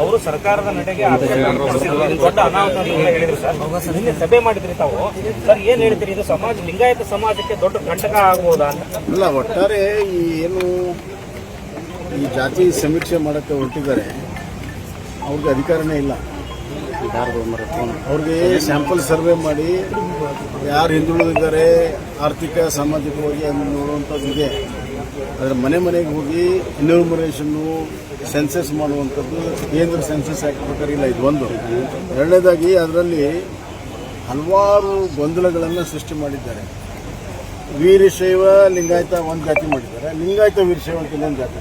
ಅವರು ಸರ್ಕಾರದ ನಡೆಗೆ ದೊಡ್ಡ ಅನಾಹುತ ಹೇಳಿದ್ರು ಸರ್. ನಿನ್ನೆ ಸಭೆ ಮಾಡಿದ್ರಿ ತಾವು. ಸರ್ ಏನ್ ಹೇಳ್ತೀರಿ? ಇದು ಸಮಾಜ ಲಿಂಗಾಯತ ಸಮಾಜಕ್ಕೆ ದೊಡ್ಡ ಕಂಟಕ ಆಗ್ಬೋದಾ ಅಂತ. ಅಲ್ಲ ಒಟ್ಟಾರೆ ಈ ಏನು ಈ ಜಾತಿ ಸಮೀಕ್ಷೆ ಮಾಡಕ್ಕೆ ಹೊರಟಿದ್ದಾರೆ ಅವ್ರಿಗೆ ಅಧಿಕಾರನೇ ಇಲ್ಲ. ಅವ್ರಿಗೆ ಸ್ಯಾಂಪಲ್ ಸರ್ವೆ ಮಾಡಿ ಯಾರು ಹಿಂದುಳಿದಿದ್ದಾರೆ ಆರ್ಥಿಕ ಸಾಮಾಜಿಕವಾಗಿ ಅದನ್ನು ನೋಡುವಂಥದ್ದು ಇದೆ ಅದರ ಮನೆ ಮನೆಗೆ ಹೋಗಿ ಇನ್ಯೂಮರೇಷನ್ನು ಸೆನ್ಸಸ್ ಮಾಡುವಂಥದ್ದು ಕೇಂದ್ರ ಸೆನ್ಸಸ್ ಆ್ಯಕ್ಟ್ ಪ್ರಕಾರ ಇಲ್ಲ, ಇದು ಒಂದು. ಎರಡನೇದಾಗಿ ಅದರಲ್ಲಿ ಹಲವಾರು ಗೊಂದಲಗಳನ್ನು ಸೃಷ್ಟಿ ಮಾಡಿದ್ದಾರೆ. ವೀರಶೈವ, ಲಿಂಗಾಯತ ಒಂದು ಜಾತಿ ಮಾಡಿದ್ದಾರೆ. ಲಿಂಗಾಯತ, ವೀರಶೈವ ಅಂತ ಇನ್ನೊಂದು ಜಾತಿ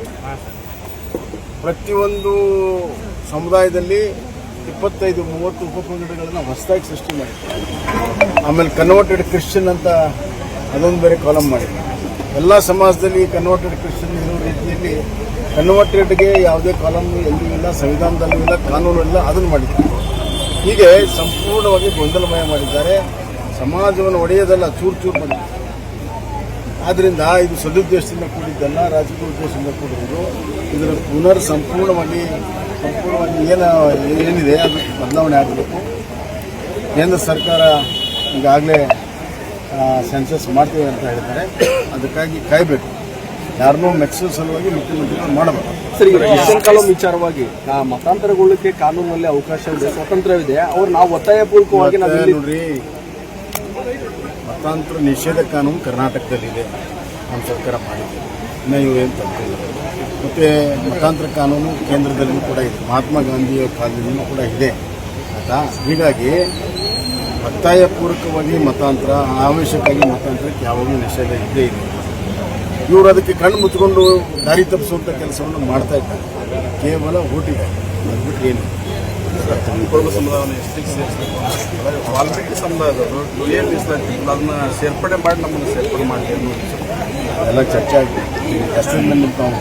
ಪ್ರತಿಯೊಂದು ಸಮುದಾಯದಲ್ಲಿ ಇಪ್ಪತ್ತೈದು, ಮೂವತ್ತು ಉಪಪಂಗಡಗಳನ್ನು ಹೊಸದಾಗಿ ಸೃಷ್ಟಿ ಮಾಡಿದ್ದಾರೆ. ಆಮೇಲೆ ಕನ್ವರ್ಟೆಡ್ ಕ್ರಿಶ್ಚಿಯನ್ ಅಂತ ಅದೊಂದು ಬೇರೆ ಕಾಲಮ್ ಮಾಡಿದ್ದಾರೆ. ಎಲ್ಲ ಸಮಾಜದಲ್ಲಿ ಕನ್ವರ್ಟೆಡ್ ಕ್ರಿಶ್ಚಿಯನ್ ಇರೋ ರೀತಿಯಲ್ಲಿ ಕನ್ವರ್ಟೆಡ್ಗೆ ಯಾವುದೇ ಕಾಲಮ್ ಎಲ್ಲೂ ಇಲ್ಲ, ಸಂವಿಧಾನದಲ್ಲೂ ಇಲ್ಲ ಕಾನೂನು ಇಲ್ಲ, ಅದನ್ನು ಮಾಡಿದ್ದಾರೆ. ಹೀಗೆ ಸಂಪೂರ್ಣವಾಗಿ ಗೊಂದಲಮಯ ಮಾಡಿದ್ದಾರೆ. ಸಮಾಜವನ್ನು ಒಡೆಯೋದಲ್ಲ, ಚೂರು ಚೂರು ಮಾಡಿದ್ದಾರೆ ಆದ್ದರಿಂದ ಇದು ಸದುದ್ದೇಶದಿಂದ ಕೂಡಿದ್ದಲ್ಲ, ರಾಜಕೀಯ ಉದ್ದೇಶದಿಂದ ಕೂಡಿದ್ದು ಇದರ ಪುನರ್ ಸಂಪೂರ್ಣವಾಗಿ ಸಂಪೂರ್ಣವಾಗಿ ಏನು, ಏನಿದೆ, ಅದು ಬದಲಾವಣೆ ಆಗಬೇಕು. ಕೇಂದ್ರ ಸರ್ಕಾರ ಈಗಾಗಲೇ ಸೆನ್ಸಸ್ ಮಾಡ್ತೀವಿ ಅಂತ ಹೇಳ್ತಾರೆ ಅದಕ್ಕಾಗಿ ಕಾಯಬೇಕು. ಯಾರನ್ನೂ ಮೆಚ್ಚುವ ಸಲುವಾಗಿ ಮುಖ್ಯಮಂತ್ರಿಗಳು ಮಾಡಬೇಕು. ಸರಿ ಕಾಲಂ ವಿಚಾರವಾಗಿ ಮತಾಂತರಗೊಳ್ಳಕ್ಕೆ ಕಾನೂನಲ್ಲಿ ಅವಕಾಶ ಇದೆ ಸ್ವಾತಂತ್ರ್ಯವಿದೆ ಅವ್ರು ನಾವು ಒತ್ತಾಯಪೂರ್ವಕವಾಗಿ ನಾವು ಮತ್ತೆ ಇಲ್ಲಿ ನೋಡ್ರಿ ಮತಾಂತರ ನಿಷೇಧ ಕಾನೂನು ಕರ್ನಾಟಕದಲ್ಲಿದೆ. ನಮ್ಮ ಸರ್ಕಾರ ಮಾಡಿದೆ. ಇನ್ನು ಇವು ಏನು ತಪ್ಪಿಲ್ಲ ಮತ್ತು ಮತಾಂತರ ಕಾನೂನು ಕೇಂದ್ರದಲ್ಲಿಯೂ ಕೂಡ ಇದೆ. ಮಹಾತ್ಮ ಗಾಂಧಿಯ ಕಾಲದಲ್ಲಿಯೂ ಕೂಡ ಇದೆ. ಆಯಿತಾ? ಹೀಗಾಗಿ ಒತ್ತಾಯಪೂರ್ವಕವಾಗಿ ಮತಾಂತರ ಆವೇಶಕ್ಕಾಗಿ ಮತಾಂತರಕ್ಕೆ ಯಾವಾಗಲೂ ನಿಷೇಧ ಇದ್ದೇ ಇದೆ ಇವರು ಅದಕ್ಕೆ ಕಣ್ಣು ಮುಚ್ಚಿಕೊಂಡು ದಾರಿ ತಪ್ಪಿಸುವಂಥ ಕೆಲಸವನ್ನು ಮಾಡ್ತಾ ಇದ್ದಾರೆ. ಕೇವಲ ಓಟಿಗೆ. ಅದ್ಬಿಟ್ಟು ಏನು? ಸಮುದಾಯವನ್ನು ಸೇರಿಸಬೇಕು ವಾಲ್ಮೀಕಿ ಸಮುದಾಯದವರು ಏನು ಅದನ್ನ ಸೇರ್ಪಡೆ ಮಾಡಿ ನಮ್ಮನ್ನು ಸೇರ್ಪಡೆ ಮಾಡಿ ಎಲ್ಲ ಚರ್ಚೆ ಆಗಿದೆ. ಹೆಸರಿನಲ್ಲಿ ತಾವು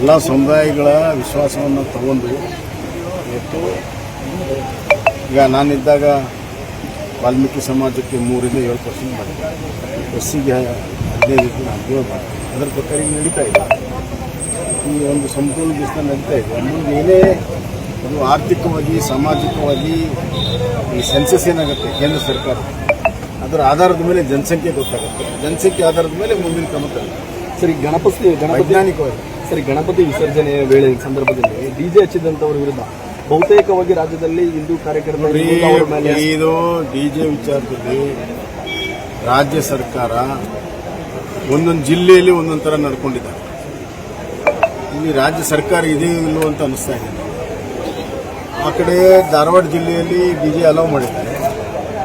ಎಲ್ಲ ಸಮುದಾಯಗಳ ವಿಶ್ವಾಸವನ್ನು ತಗೊಂಡು ಇವತ್ತು ಈಗ ನಾನಿದ್ದಾಗ ವಾಲ್ಮೀಕಿ ಸಮಾಜಕ್ಕೆ ಮೂರಿಂದ ಏಳು ಪರ್ಸೆಂಟ್ ಮಾಡಿದೆ ಎಸ್ ಸಿಗೆ ಹದಿನೈದು ಹದಿನೇಳು ಮಾಡಿದೆ ಅದರ ಪ್ರಕಾರ ಈಗ ನಡೀತಾ ಇದೆ. ಈ ಒಂದು ಸಂಪೂರ್ಣ ದಿವಸ ನಡೀತಾ ಇದೆ. ಮುಂದೆ ಏನೇ ಅದು ಆರ್ಥಿಕವಾಗಿ ಸಾಮಾಜಿಕವಾಗಿ ಈ ಸೆನ್ಸಸ್ ಏನಾಗುತ್ತೆ? ಕೇಂದ್ರ ಸರ್ಕಾರ. ಅದರ ಆಧಾರದ ಮೇಲೆ ಜನಸಂಖ್ಯೆ ಗೊತ್ತಾಗುತ್ತೆ. ಜನಸಂಖ್ಯೆ ಆಧಾರದ ಮೇಲೆ ಮುಂದಿನ ಕ್ರಮ. ಸರಿ ಗಣಪತಿ ಗಣಪತಿ ವೈಜ್ಞಾನಿಕವಾಗಿ. ಸರಿ ಗಣಪತಿ ವಿಸರ್ಜನೆಯ ವೇಳೆ ಸಂದರ್ಭದಲ್ಲಿ ಡಿ ಜೆ ಹಚ್ಚಿದಂಥವ್ರ ವಿರುದ್ಧ ಬಹುತೇಕವಾಗಿ ರಾಜ್ಯದಲ್ಲಿ ಹಿಂದೂ ಮೇಲೆ ಇದು ಡಿಜೆ ವಿಚಾರದಲ್ಲಿ ರಾಜ್ಯ ಸರ್ಕಾರ ಒಂದೊಂದು ಜಿಲ್ಲೆಯಲ್ಲಿ ಒಂದೊಂದು ಥರ ನಡ್ಕೊಂಡಿದ್ದಾರೆ. ಇಲ್ಲಿ ರಾಜ್ಯ ಸರ್ಕಾರ ಇದೇ ಇಲ್ಲೋ ಅಂತ ಅನಿಸ್ತಾ ಇದೆ. ಆ ಕಡೆ ಧಾರವಾಡ ಜಿಲ್ಲೆಯಲ್ಲಿ ಡಿಜೆ ಅಲೌ ಮಾಡಿದ್ದಾರೆ.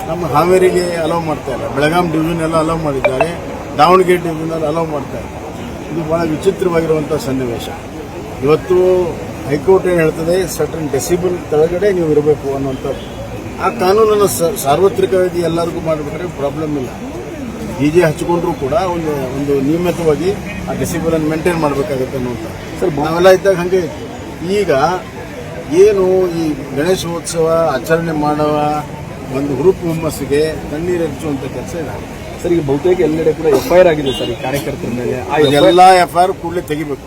ನಮ್ಮ ಹಾವೇರಿಗೆ ಅಲೌ ಮಾಡ್ತಾ ಇಲ್ಲ. ಬೆಳಗಾಂ ಡಿವಿಷನ್ ಎಲ್ಲ ಅಲೌ ಮಾಡಿದ್ದಾರೆ. ದಾವಣಗೆರೆ ಡಿವಿಷನ್ ಅಲೌ ಮಾಡ್ತಾ ಇಲ್ಲ. ಇದು ಬಹಳ ವಿಚಿತ್ರವಾಗಿರುವಂಥ ಸನ್ನಿವೇಶ. ಇವತ್ತು ಹೈಕೋರ್ಟ್ ಏನು ಹೇಳ್ತದೆ ಸರ್ಟನ್ ಡೆಸಿಬಲ್ ಕೆಳಗಡೆ ನೀವು ಇರಬೇಕು ಅನ್ನುವಂಥದ್ದು. ಆ ಕಾನೂನನ್ನು ಸಾರ್ವತ್ರಿಕವಾಗಿ ಎಲ್ಲರಿಗೂ ಮಾಡಬೇಕಾದ್ರೆ ಪ್ರಾಬ್ಲಮ್ ಇಲ್ಲ. ಡಿಜೆ ಹಚ್ಕೊಂಡ್ರು ಕೂಡ ಒಂದು ಒಂದು ನಿಯಮಿತವಾಗಿ ಆ ಡೆಸಿಬಲ್ ಅನ್ನು ಮೇಂಟೈನ್ ಮಾಡಬೇಕಾಗುತ್ತೆ ಅನ್ನುವಂಥ ಸರ್, ನಾವೆಲ್ಲ ಇದ್ದಾಗ ಹಾಗೆ ಇತ್ತು. ಈಗ ಏನು ಈ ಗಣೇಶೋತ್ಸವ ಆಚರಣೆ ಮಾಡುವ ಒಂದು ಹುರುಪು ಹುಮ್ಮಸ್ಸಿಗೆ ತಣ್ಣೀರು ಹೆಚ್ಚುವಂಥ ಕೆಲಸ ಇಲ್ಲ. ಸರ್ ಈಗ ಬಹುತೇಕ ಎಲ್ಲೆಡೆ ಕೂಡ ಎಫ್ಐಆರ್ ಆಗಿದೆ ಸರ್ ಈ ಕಾರ್ಯಕರ್ತರ ಮೇಲೆ. ಎಲ್ಲ ಎಫ್ ಐ ಆರ್ ಕೂಡಲೇ ತೆಗಿಬೇಕು.